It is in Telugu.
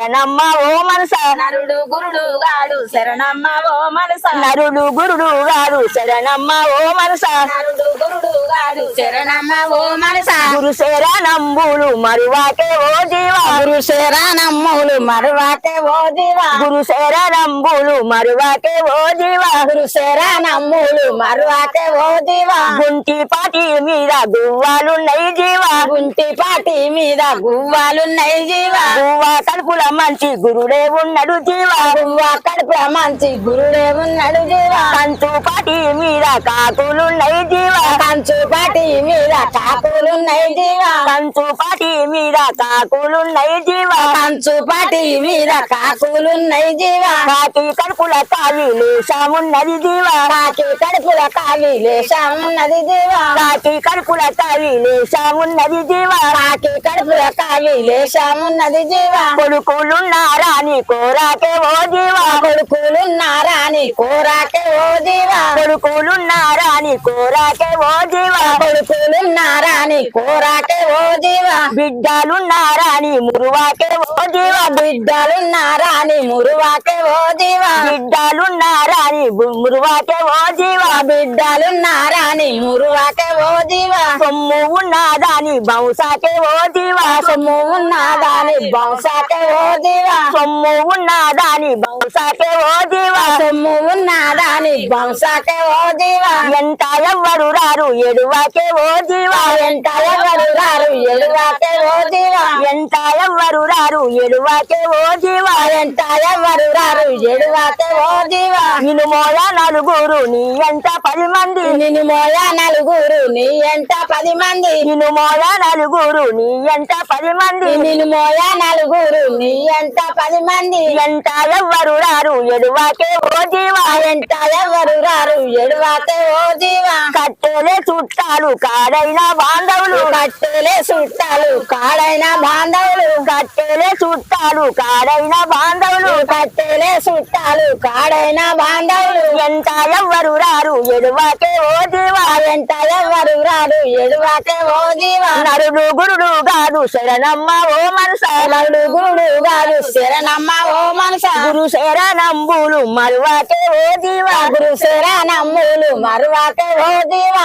శరణమ్మ ఓ మనస. నరుడు గురుడు గాడు శరణమ్మ ఓ మనస. నరుడు గురుడు గారు శరణమ్మ ఓ మనస. నరుడు గురుడు గాడు శరణమ్మ ఓ మనస. గురు శరణంబులు మరువాకే ఓ జీవా. గురు శరణమ్ములు మరువాకే ఓ జీవా. గురు శరణంబులు మరువాకే ఓ జీవా. గురు శరణమ్ములు మరువాకే ఓ జీవా. గుంటి పాటి మీద గువ్వాలున్నాయి జీవా. గుంటి పాటి మీద గువ్వాలున్నాయి జీవా. గువ్వ కడుపుల మంచి గురుడే ఉన్నాడు జీవా. కడుపుల మంచి గురుడే ఉన్నాడు జీవా. కంచు పాటి మీద కాకులున్నాయి జీవా. కంచు పాటి మీద కాకులున్నాయి జీవా. కంచు పాటి మీద కాకులున్నాయి జీవా. కంచు పాటి మీద కాకులున్నాయి జీవా. కాకి కడుపుల కావి లేశామున్నది జీవా. కాకి కడుపుల కావి లేశామున్నది జీవా. కాకి కడుపుల కావి లేశామున్నది జీవా. కాకి కడుపుల కావి లేశామున్నది జీవా. కొడుకులున్నారా నీ కోరాకే ఓ జీవా. కొడుకులున్నారా? అని కోరాకే ఓ జీవా. కొడుకులున్నారా? నీ కోరాకే ఓ జీవా. కొడుకులున్నారా? అని కోరాకే ఓ జీవా బిడ్డలున్నారా నీ మురువాకే ఓ జీవా బిడ్డలున్నారా అని మురువాకే ఓ జీవా బిడ్డలున్నారా నీ గు- మురువాకే ఓ జీవా బిడ్డలున్నారా అని మురువాకే ఓ జీవా సొమ్ము ఉన్నదా నీ బౌసాకే ఓ జీవా సొమ్ము ఉన్నదా అని బహుశాకే ఓ జీవా సొమ్ము ఉన్నదా నీ బౌసాకే ఓ జీవా సొమ్ము ఉన్నదా అని బహుశాకే ఓ జీవా ఎంత ఎవ్వరు రారు ఎడువాకే ఓ జీవా ఎంత ఎవరు రారు ఎలువాకే ఓ జీవా ఎంత ఎవ్వరు రారు ఎడువాకే ఓ జీవా ఎంత ఎవరు రారు ఎడువాకే ఓ జీవా నిన్ను మోయ నలుగురు నీ ఎంత పది మంది? నిన్ను మోయ నలుగురు నీ ఎంత పది మంది? నిన్ను మోయ నలుగురు నీ ఎంత పది మంది? నిన్ను మోయ నలుగురు నీ ఎంత పది మంది? ఎంత ఎవ్వరు రారు? ఎడువాకే ఓ జీవా ఎంత ఎవరు రారు? ఎడువాకే ఓ జీవా. కట్టెలే చుట్టాలు కాడైన బాంధవులు. కట్టెలే చుట్టాలు కాడైన బాంధవులు. కట్టెలే చుట్టాలు కాడైన బాంధవులు. కట్టెలే చుట్టాలు కాడైన బాంధవులు. ఎంత ఎవ్వరు రారు ఎడువాకే ఓ జీవా. ఎంత ఎవరు రారు ఎడువాకే ఓ జీవా. నరుడు గురుడు కాదు శరణమ్మ ఓ మనస. నలుడు గురుడు గారు శరణమ్మ ఓ మనస. గురు శరణంబులు మరువాకే ఓ జీవా. గురు శరణమ్ములు మరువాకే ఓ జీవా.